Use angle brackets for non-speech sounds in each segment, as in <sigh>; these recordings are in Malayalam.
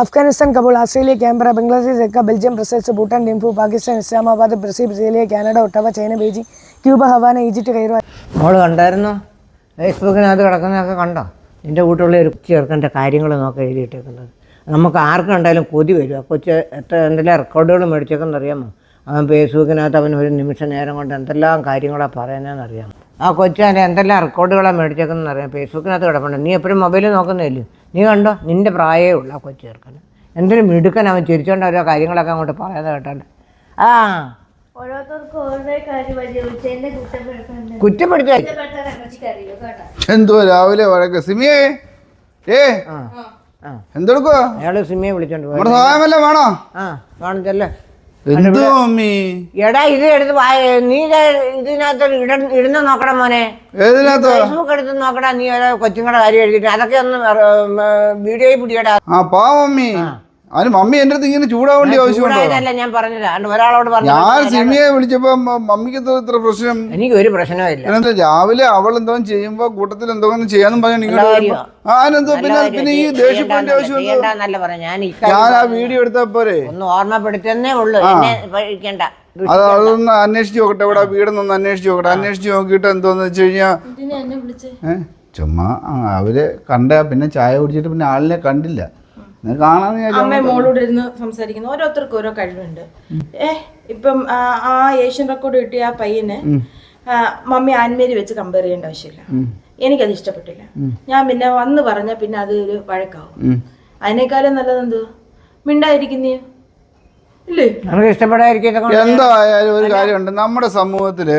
Afghanistan Kabul Australia Canberra Bangladesh Dhaka Belgium Brussels Bhutan Thimphu Pakistan Islamabad Brazil Brasilia Canada Ottawa China Beijing Cuba Havana Egypt Cairo. മോൾ കണ്ടായിരുന്നോ? ഫേസ്ബുക്കിനകത്ത് കിടക്കുന്നതൊക്കെ കണ്ടോ? എന്റെ കൂട്ടുള്ള ഒരു ചേർക്കന്റെ കാര്യങ്ങൾ നോക്കി എഴുതിയിട്ടേക്കുന്നത്. നമുക്ക് ആർക്കുണ്ടായാലും കൊതി വരും. ആ കൊച്ചു എത്ര എന്തെല്ലാം റെക്കോർഡുകൾ മേടിച്ചേക്കെന്ന് അറിയാമോ? അവൻ ഫേസ്ബുക്കിനകത്ത് അവൻ ഒരു നിമിഷ നേരം കൊണ്ട് എന്തെല്ലാം കാര്യങ്ങളാണ് പറയുന്നതെന്ന് അറിയാം ആ കൊച്ചു അതിന്റെ എന്തെല്ലാം റെക്കോർഡുകളാണ് മേടിച്ചേക്കുന്നതെന്ന് അറിയാം. ഫേസ്ബുക്കിനകത്ത് കിടപ്പുണ്ട്. നീ എപ്പോഴും മൊബൈൽ നോക്കുന്നില്ലേ നീ കണ്ടോ? നിന്റെ പ്രായമേ ഉള്ളു ആ കൊച്ചു ചെറുക്കന്. എന്തൊരു മിടുക്കൻ അവൻ ചിരിച്ചോണ്ട് ഓരോ കാര്യങ്ങളൊക്കെ അങ്ങോട്ട് പറയുന്നത് കേട്ടോണ്ട്. ആ. കുറ്റപ്പെടുത്തി എന്തോ രാവിലെ വഴക്ക്. സിമിയേ. ഏ? ആ. ആ. സിമിയെ വിളിച്ചോണ്ട് പോയി. നമ്മുടെ സഹായമല്ലേ വേണോ? ആ കാണിച്ചല്ലേ എന്തോ മമ്മി? എടാ ഇത് എടുത്ത് നീ ഇത് ഇതിനകത്ത് ഇടുന്ന നോക്കടാ മോനെ. ഫേസ്ബുക്ക് എടുത്ത് നോക്കടാ നീ കൊച്ചുങ്ങളുടെ കാര്യം എഴുതിട്ട് അതൊക്കെ ഒന്ന് വീഡിയോയിൽ പിടിയടാ. ആ. അതിന് മമ്മി എന്റെ അടുത്ത് ഇങ്ങനെ ചൂടാവേണ്ടി ആവശ്യമുണ്ടോ ഞാൻ പറഞ്ഞില്ല ഒരാളോട് പറഞ്ഞു ഞാൻ സിമിയെ വിളിച്ചപ്പോ മമ്മിക്ക് എന്തോ ഇത്ര പ്രശ്നം? എനിക്ക് ഒരു പ്രശ്നമില്ല രാവിലെ അവൾ എന്തോ ചെയ്യുമ്പോ കൂട്ടത്തിൽ എന്തോ ചെയ്യാന്നും പറഞ്ഞു നിങ്ങൾ ആനെന്തോ പിന്നെ പിന്നെ ഈ ദേഷ്യപ്പെടേണ്ട ആവശ്യം ഞാൻ ഈ ഞാൻ ആ വീഡിയോ എടുത്താ പോരെ? ഒന്ന് ഓർമ്മപ്പെടുത്തുന്നേ ഉള്ളൂ. എന്നെ അത് അതൊന്ന് അന്വേഷിച്ച് നോക്കട്ടെ ഇവിടെ വീടൊന്നൊന്ന് അന്വേഷിച്ച് നോക്കട്ടെ. അന്വേഷിച്ച് നോക്കിയിട്ട് എന്തോന്ന് വെച്ച് കഴിഞ്ഞാ ഇതിനെ എന്നെ വിളിച്ചേ. ഏ? ചുമ്മാ അവർ കണ്ട പിന്നെ ചായ കുടിച്ചിട്ട് പിന്നെ ആളിനെ കണ്ടില്ല. അമ്മ മോളോട് ഇരുന്ന് സംസാരിക്കുന്നു. ഓരോരുത്തർക്കും ഓരോ കഴിവുണ്ട്. ഏ ഇപ്പം ആ, ഏഷ്യൻ റെക്കോർഡ് കിട്ടിയ ആ പയ്യന് മമ്മി ആൻമേരി വെച്ച് കമ്പയർ ചെയ്യേണ്ട ആവശ്യമില്ല. എനിക്കത് ഇഷ്ടപ്പെട്ടില്ല. ഞാൻ പിന്നെ വന്ന് പറഞ്ഞ പിന്നെ അത് ഒരു വഴക്കാവും. അതിനേക്കാളും നല്ലത് എന്ത് മിണ്ടായിരിക്കുന്നേ? ഇല്ലേ? എന്തായാലും ഒരു കാര്യമുണ്ട്. നമ്മുടെ സമൂഹത്തിൽ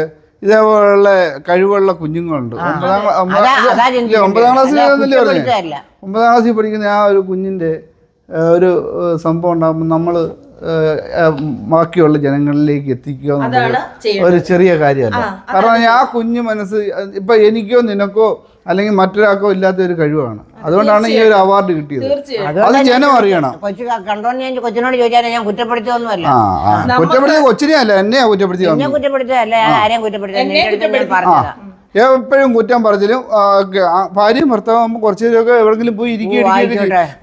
ഇതേപോലുള്ള കഴിവുള്ള കുഞ്ഞുങ്ങളുണ്ട്. ഒമ്പതാം ക്ലാസ് ഒമ്പതാം- ക്ലാസ്സിൽ. ഒമ്പതാം പഠിക്കുന്ന ആ ഒരു കുഞ്ഞിന്റെ ഒരു സംഭവം ഉണ്ടാകുമ്പോൾ നമ്മൾ ബാക്കിയുള്ള ജനങ്ങളിലേക്ക് എത്തിക്കുക എന്നുള്ളത് ഒരു ചെറിയ കാര്യമല്ല. കാരണം ആ കുഞ്ഞു മനസ്സ് ഇപ്പൊ എനിക്കോ നിനക്കോ അല്ലെങ്കിൽ മറ്റൊരാൾക്കോ ഇല്ലാത്ത ഒരു കഴിവാണ്. അതുകൊണ്ടാണ് ഈ ഒരു അവാർഡ് കിട്ടിയത്. അത് ജനം അറിയണം. ഞാൻ കൊച്ചിനോട് ചോദിച്ചാൽ ഞാൻ കുറ്റപ്പെടുത്തിയൊന്നുമല്ല കുറ്റപ്പെടുത്തിയ കൊച്ചിനെ അല്ല എന്നെയാ കുറ്റപ്പെടുത്തി ആരെയും കുറ്റപ്പെടുത്തി. എപ്പോഴും കുറ്റം പറച്ചിലും ഭാര്യയും ഭർത്താവും കുറച്ചു നേരമൊക്കെ എവിടെങ്കിലും പോയി ഇരിക്കുകയും.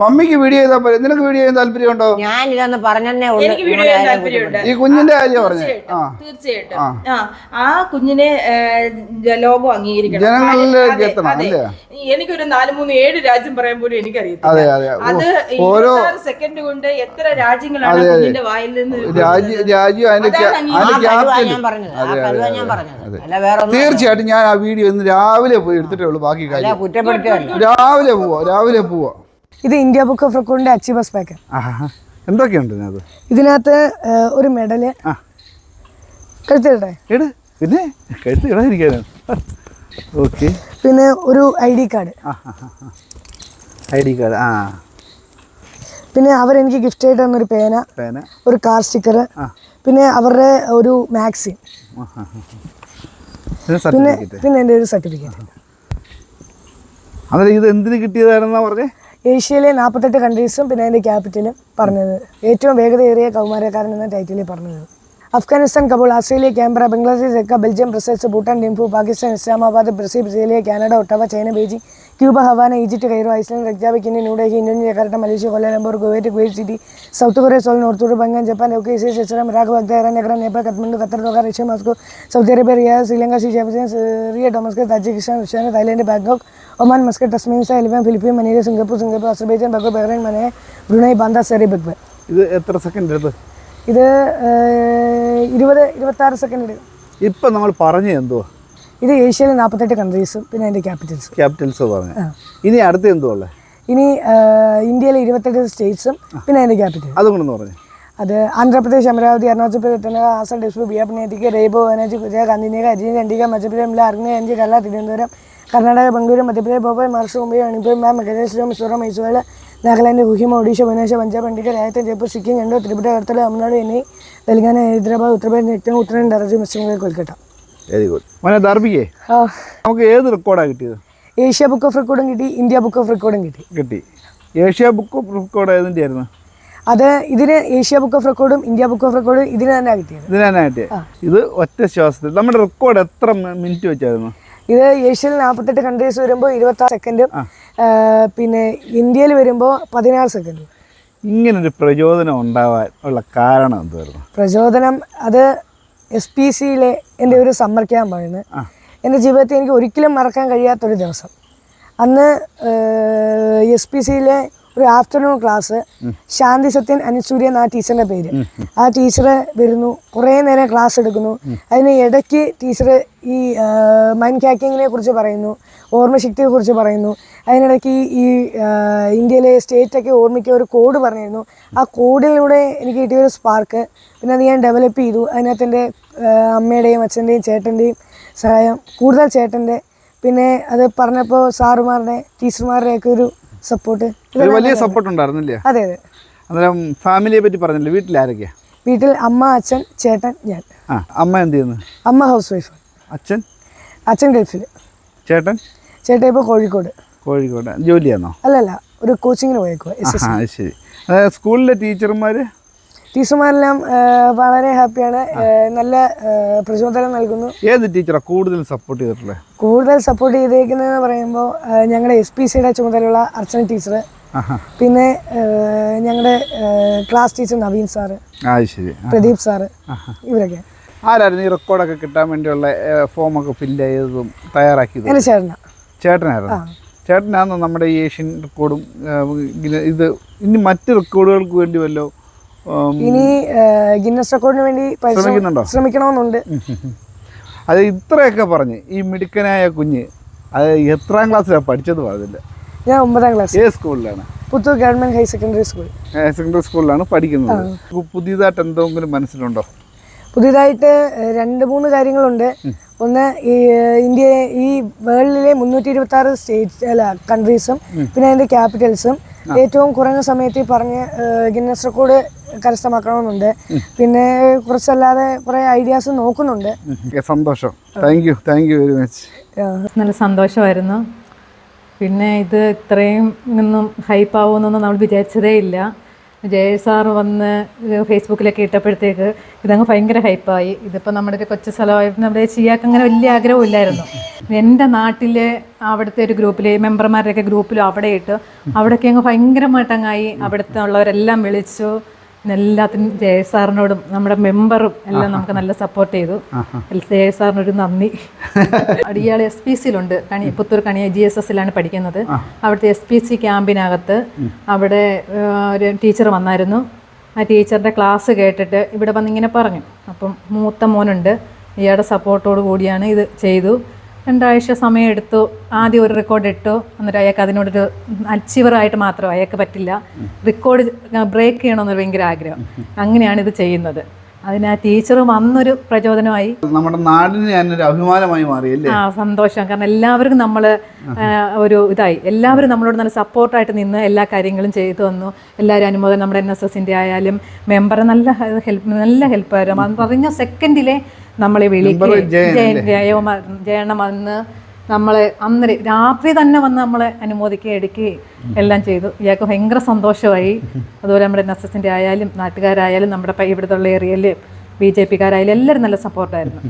മമ്മിക്ക് വീഡിയോ ചെയ്താൽ പോലെ നിനക്ക് വീഡിയോ ചെയ്യാൻ താല്പര്യമുണ്ടോ? ഞാൻ ഇതൊന്ന് കുറ്റപ്പെടുത്തി. ഈ കുഞ്ഞിന്റെ കാര്യം പറഞ്ഞു. തീർച്ചയായിട്ടും ആ. കുഞ്ഞിനെ ലോകം അംഗീകരിക്കണം. ജനങ്ങളിലേക്ക് അതെ, എത്തണം, അതെ. അല്ലേ? എനിക്കൊരു നാല് മൂന്ന് ഏഴ് രാജ്യം പറയാൻ പോലും എനിക്കറിയത്തില്ല. അതെ ഓരോ സെക്കൻഡ് കൊണ്ട് എത്ര രാജ്യങ്ങളാണ് കുഞ്ഞിന്റെ വായിൽ നിന്ന് തീർച്ചയായിട്ടും ഞാൻ വീഡിയോ ഇന്ന് രാവിലെ പോയി എടുത്തിട്ടേ ഉള്ളൂ ബാക്കി കാര്യം. രാവിലെ പോവാ രാവിലെ പോവാ. ഇത് ഇന്ത്യ ബുക്ക് ഓഫ് റെക്കോർഡിന്റെ അച്ചീവേഴ്സ് പാക്ക്. എന്തൊക്കെയുണ്ട് ഇതിനകത്ത്? ഒരു മെഡൽ. എട് പിന്നെ ഓക്കെ. പിന്നെ ഒരു I D card. I D card ആ. പിന്നെ അവരെനിക്ക് ഗിഫ്റ്റ് ആയിട്ട് തന്നൊരു പേന പേന. ഒരു കാർ സ്റ്റിക്കർ പിന്നെ അവരുടെ ഒരു മാക്സിൻ. പിന്നെ പിന്നെ എന്റെ ഒരു സർട്ടിഫിക്കറ്റ്. അന്നേരം ഇത് എന്തിന് കിട്ടിയതാണെന്നാ പറഞ്ഞേ? ഏഷ്യയിലെ നാൽപ്പത്തെട്ട് കൺട്രീസും പിന്നെ അതിന്റെ ക്യാപിറ്റലും പറഞ്ഞത്. ഏറ്റവും വേഗതയേറിയ കൗമാരക്കാരൻ എന്ന ടൈറ്റിലിൽ പറഞ്ഞത്. Afghanistan Kabul Australia Canberra Bangladesh Belgium Brussels Bhutan Thimphu Pakistan Islamabad Brazil Brasilia Canada Ottawa China Beijing Cuba Havana Egypt Cairo Iceland Reykjavik India New Delhi Indonesia Jakarta Malaysia Kuala Lumpur Kuwait Kuwait City South Korea Seoul North Korea Bengal Japan okay C system Iraq Iran Iran Nepal Kathmandu Qatar Doha Russia Moscow Saudi Arabia Riyadh Sri Lanka സിജാബിജൻ Syria Damascus Tajikistan Russia Thailand Bangkok Oman Muscat ടസ്മീൻസ eleven Philippine Manila Singapore Singapore Azerbaijan Baku Bahrain Manama Brunei Bandar Seri Begawan ഇത് എത്ര സെക്കൻഡ് എടുത്ത്? ഇത് ഇരുപത് ഇരുപത്താറ് സെക്കൻഡ് എടുക്കും. ഇപ്പം നമ്മൾ പറഞ്ഞു എന്തുവാ? ഇത് ഏഷ്യയിലെ നാൽപ്പത്തെട്ട് കൺട്രീസും പിന്നെ അതിന്റെ ക്യാപിറ്റൽസ് ക്യാപിറ്റൽസ് പറഞ്ഞു. ഇനി അടുത്ത എന്തോ ഉള്ളത് ഇനി ഇന്ത്യയിലെ ഇരുപത്തെട്ട് സ്റ്റേറ്റ്സും പിന്നെ അതിന്റെ ക്യാപിറ്റൽ അതും പറഞ്ഞു. അത് ആന്ധ്രാപ്രദേശ് അമരാവതി അരുണാചൽ പ്രദേശ് ആസാം ഡിസ്പൂർ ബിഹാർ പുനേതിക്ക് റേബോ എനർജി ഗുജറാത്ത് ഗാന്ധിനഗർ അരിജൻ ചണ്ഡീഗഡ് മധ്യപ്രദേശ് അറിഞ്ഞ അഞ്ച് കേരള തിരുവനന്തപുരം കർണാടക ബംഗളൂരു മധ്യപ്രദേശ് ഭോപ്പാൽ മഹാരാഷ്ട്ര മുംബൈ മണിപ്പൂർ മാം മെഘാലയ മിസോറാം മൈസൂർ നാഗാലാൻഡ് കുഹിമ ഒഡീഷ ഭുവനേശ്വർ പഞ്ചാബ് ചണ്ഡീഗഡ് രാജ്യത്തെ ജയ്പൂർ സിക്കിം കണ്ടു ത്രിപുര കർത്തല തമിഴ്നാട് എന്നീ തെലങ്കാന ഹൈദരാബാദ് ഉത്തർപ്രദേശ് ഏറ്റവും ഉത്തരാഖണ്ഡ് രാജ്യം west Kolkata Kolkata. Very good മോനെ ദർബിക്കേ ആ, നമുക്ക് ഏത് റെക്കോർഡാണ് കിട്ടിയത്? ഏഷ്യ ബുക്ക് ഓഫ് റെക്കോർഡും കിട്ടി ഇന്ത്യ ബുക്ക് ഓഫ് റെക്കോർഡും കിട്ടി. കിട്ടി. ഏഷ്യ ബുക്ക് ഓഫ് റെക്കോർഡ് ഏതിന്റെ ആയിരുന്നു അത് ഇതിന് ഏഷ്യ ബുക്ക് ഓഫ് റെക്കോർഡും ഇന്ത്യ ബുക്ക് ഓഫ് റെക്കോർഡും ഇതിന് തന്നെ കിട്ടിയത്. തന്നെ കിട്ടിയത്. ഇത് ഒറ്റ ശ്വാസത്തിൽ. നമ്മുടെ റെക്കോർഡ് എത്ര മിനിറ്റ് വെച്ചായിരുന്നു? ഇത് ഏഷ്യയിൽ നാൽപ്പത്തെട്ട് കൺട്രീസ് വരുമ്പോൾ ഇരുപത്താറ് സെക്കൻഡും പിന്നെ ഇന്ത്യയിൽ വരുമ്പോൾ പതിനാറ് സെക്കൻഡും ഇങ്ങനൊരു പ്രചോദനം ഉണ്ടാവാൻ ഉള്ള കാരണം എന്തായിരുന്നു? പ്രചോദനം അത് എസ് പി സിയിലെ എന്റെ ഒരു സമ്മർ ക്യാമ്പാണ് എന്റെ ജീവിതത്തിൽ എനിക്ക് ഒരിക്കലും മറക്കാൻ കഴിയാത്തൊരു ദിവസം. അന്ന് എസ് പി സിയിലെ ഒരു ആഫ്റ്റർനൂൺ ക്ലാസ് ശാന്തി സത്യൻ അനുസൂര്യ എന്ന ആ ടീച്ചറിന്റെ പേര്. ആ ടീച്ചർ വരുന്നു. കുറേ നേരം ക്ലാസ് എടുക്കുന്നു. അതിന് ഇടയ്ക്ക് ടീച്ചർ ഈ മൈൻഡ് ഹാക്കിങ്ങിനെ കുറിച്ച് പറയുന്നു. ഓർമ്മശക്തിയെ കുറിച്ച് പറയുന്നു. അതിനിടയ്ക്ക് ഈ ഇന്ത്യയിലെ സ്റ്റേറ്റൊക്കെ ഓർമ്മിക്കുക ഒരു കോഡ് പറഞ്ഞിരുന്നു. ആ കോഡിലൂടെ എനിക്ക് കിട്ടിയ ഒരു സ്പാർക്ക് പിന്നെ അത് ഞാൻ ഡെവലപ്പ് ചെയ്തു. അതിനകത്ത് എന്റെ അമ്മയുടെയും അച്ഛന്റെയും ചേട്ടന്റെയും സഹായം. കൂടുതൽ ചേട്ടന്റെ. പിന്നെ അത് പറഞ്ഞപ്പോൾ സാറുമാരുടെ ടീച്ചർമാരുടെയൊക്കെ ഒരു സപ്പോർട്ട്. വലിയ സപ്പോർട്ട് ഉണ്ടായിരുന്നില്ലേ? അതെ അതെ. അന്നേരം ഫാമിലിയെ പറ്റി പറഞ്ഞില്ലേ? വീട്ടിൽ ആരൊക്കെയാ വീട്ടിൽ അമ്മ അച്ഛൻ ചേട്ടൻ ഞാൻ. ആ അമ്മ എന്ത് ചെയ്യുന്നു? അമ്മ ഹൗസ് വൈഫ് അച്ഛൻ? അച്ഛൻ ഗൾഫിൽ. ചേട്ടൻ? ചേട്ടൻ ഇപ്പോൾ കോഴിക്കോട്. കോഴിക്കോട്. ജോലിയാണോ അല്ലല്ല ഒരു കോച്ചിങ്ങിന് എസ് ശരി. സ്കൂളിലെ ടീച്ചർമാർ ടീച്ചർമാരെല്ലാം വളരെ ഹാപ്പിയാണ്. നല്ല പ്രചോദനം നൽകുന്നു. ഏത് ടീച്ചറാണ് കൂടുതൽ സപ്പോർട്ട് ചെയ്തിട്ടുള്ളത് കൂടുതൽ സപ്പോർട്ട് ചെയ്തേക്കുന്നതെന്ന് പറയുമ്പോൾ ഞങ്ങളുടെ എസ് പി സിയുടെ ചുമതലയുള്ള അർച്ചന ടീച്ചർ പിന്നെ ഞങ്ങളുടെ class teacher Naveen sir. Pradeep sir ഇവരൊക്കെ. ആരായിരുന്നു ഈ റെക്കോർഡൊക്കെ കിട്ടാൻ വേണ്ടിയുള്ള ഫോമൊക്കെ ഫില്ല് ചെയ്തതും തയ്യാറാക്കിയതും? എന്റെ ചേട്ടനാ. ചേട്ടനായിരുന്നു? ചേട്ടനാണ് നമ്മുടെ ഈ ഏഷ്യൻ റെക്കോർഡും ഇത് ഇനി മറ്റ് റെക്കോർഡുകൾക്ക് വേണ്ടി വല്ലോ ഇനി ഗിന്നസ് റെക്കോർഡിന് വേണ്ടി? ശ്രമിക്കണമെന്നുണ്ട്. <laughs> അത് ഇത്രയൊക്കെ പറഞ്ഞ് ഈ മിടുക്കനായ കുഞ്ഞ് അത് എത്രാം ക്ലാസ്സിലാണ് പഠിച്ചത് പറഞ്ഞില്ല ഞാൻ ഒമ്പതാം ക്ലാസ്. ഏത് സ്കൂളിലാണ്? Puthur government higher secondary school. Higher secondary സ്കൂളിലാണ് പഠിക്കുന്നത്. പുതിയതായിട്ട് എന്തെങ്കിലും മനസ്സിലുണ്ടോ? പുതിയതായിട്ട് രണ്ട് മൂന്ന് കാര്യങ്ങളുണ്ട്. ഒന്ന് ഈ ഇന്ത്യ ഈ വേൾഡിലെ മുന്നൂറ്റി ഇരുപത്തി ആറ് സ്റ്റേറ്റ് അല്ല കൺട്രീസും പിന്നെ അതിന്റെ ക്യാപിറ്റൽസും ഏറ്റവും കുറഞ്ഞ സമയത്ത് പറഞ്ഞ് ഗിന്നസ് റെക്കോർഡ് കരസ്ഥമാക്കണമെന്നുണ്ട്. പിന്നെ കുറച്ചല്ലാതെ കുറെ ഐഡിയാസ് നോക്കുന്നുണ്ട്. സന്തോഷം. Thank you thank you very much നല്ല സന്തോഷമായിരുന്നു. പിന്നെ ഇത് ഇത്രയും ഒന്നും ഹൈപ്പാവുമെന്നൊന്നും നമ്മൾ വിചാരിച്ചതേ ഇല്ല. ജയ സാർ വന്ന് ഫേസ്ബുക്കിലൊക്കെ ഇട്ടപ്പോഴത്തേക്ക് ഇതങ്ങ് ഭയങ്കര ഹൈപ്പായി ഇതിപ്പോൾ നമ്മുടെ ഒരു കൊച്ചു സ്ഥലമായിട്ട് നമ്മുടെ ചെയ്യാക്ക് അങ്ങനെ വലിയ ആഗ്രഹവും ഇല്ലായിരുന്നു. എന്റെ നാട്ടിലെ അവിടുത്തെ ഒരു ഗ്രൂപ്പിൽ മെമ്പർമാരുടെയൊക്കെ ഗ്രൂപ്പിലും അവിടെ ഇട്ട് അവിടെയൊക്കെ അങ്ങ് ഭയങ്കരമായിട്ടങ്ങായി അവിടുത്തെ ഉള്ളവരെല്ലാം വിളിച്ചു. എല്ലാത്തിനും ജയ സാറിനോടും നമ്മുടെ മെമ്പറും എല്ലാം നമുക്ക് നല്ല സപ്പോർട്ട് ചെയ്തു. ജയ സാറിനൊരു നന്ദി. അടിയാൾ എസ് പി സിയിലുണ്ട് കണി പുത്തൂർ കണിയ ജി എസ് എസിലാണ് പഠിക്കുന്നത്. അവിടുത്തെ എസ് പി സി ക്യാമ്പിനകത്ത് അവിടെ ഒരു ടീച്ചർ വന്നായിരുന്നു. ആ ടീച്ചറുടെ ക്ലാസ് കേട്ടിട്ട് ഇവിടെ വന്ന് ഇങ്ങനെ പറഞ്ഞു. അപ്പം മൂത്ത മോനുണ്ട്. ഇയാളുടെ സപ്പോർട്ടോട് കൂടിയാണ് ഇത് ചെയ്തു. രണ്ടാഴ്ച സമയം എടുത്തു ആദ്യം ഒരു റെക്കോർഡ് ഇട്ടു. എന്നിട്ട് അയാൾക്ക് അതിനോടൊരു അച്ചീവറായിട്ട് മാത്രം അയാൾക്ക് പറ്റില്ല. റെക്കോർഡ് ബ്രേക്ക് ചെയ്യണമെന്നൊരു ഭയങ്കര ആഗ്രഹം. അങ്ങനെയാണ് ഇത് ചെയ്യുന്നത്. അതിനാ ആ ടീച്ചറും അന്നൊരു പ്രചോദനമായി. നമ്മുടെ നാടിന് ഞാനൊരു അഭിമാനമായി മാറിയല്ലേ? ആ സന്തോഷം. കാരണം എല്ലാവർക്കും നമ്മൾ ഒരു ഇതായി. എല്ലാവരും നമ്മളോട് നല്ല സപ്പോർട്ടായിട്ട് നിന്ന് എല്ലാ കാര്യങ്ങളും ചെയ്തു തന്നു. എല്ലാവരും അനുമോദനം നമ്മുടെ എൻ എസ് എസിന്റെ ആയാലും മെമ്പർ നല്ല ഹെൽപ്പ് നല്ല ഹെൽപ്പായിരുന്നു അത് പറഞ്ഞ സെക്കൻഡിലെ നമ്മളെ വിളിക്കുകയും ജയൻ ജയകുമാർ ജയണ്ണ വന്ന് നമ്മളെ അന്ന് രാത്രി തന്നെ വന്ന് നമ്മളെ അനുമോദിക്കുകയും എടുക്കുകയും എല്ലാം ചെയ്തു. ഇയാൾക്ക് ഭയങ്കര സന്തോഷമായി. അതുപോലെ നമ്മുടെ എൻ എസ് എസിന്റെ ആയാലും നാട്ടുകാരായാലും നമ്മുടെ ഇവിടുത്തെ ഉള്ള ഏരിയയിൽ ബി ജെ പിക്കാരായാലും എല്ലാവരും നല്ല സപ്പോർട്ടായിരുന്നു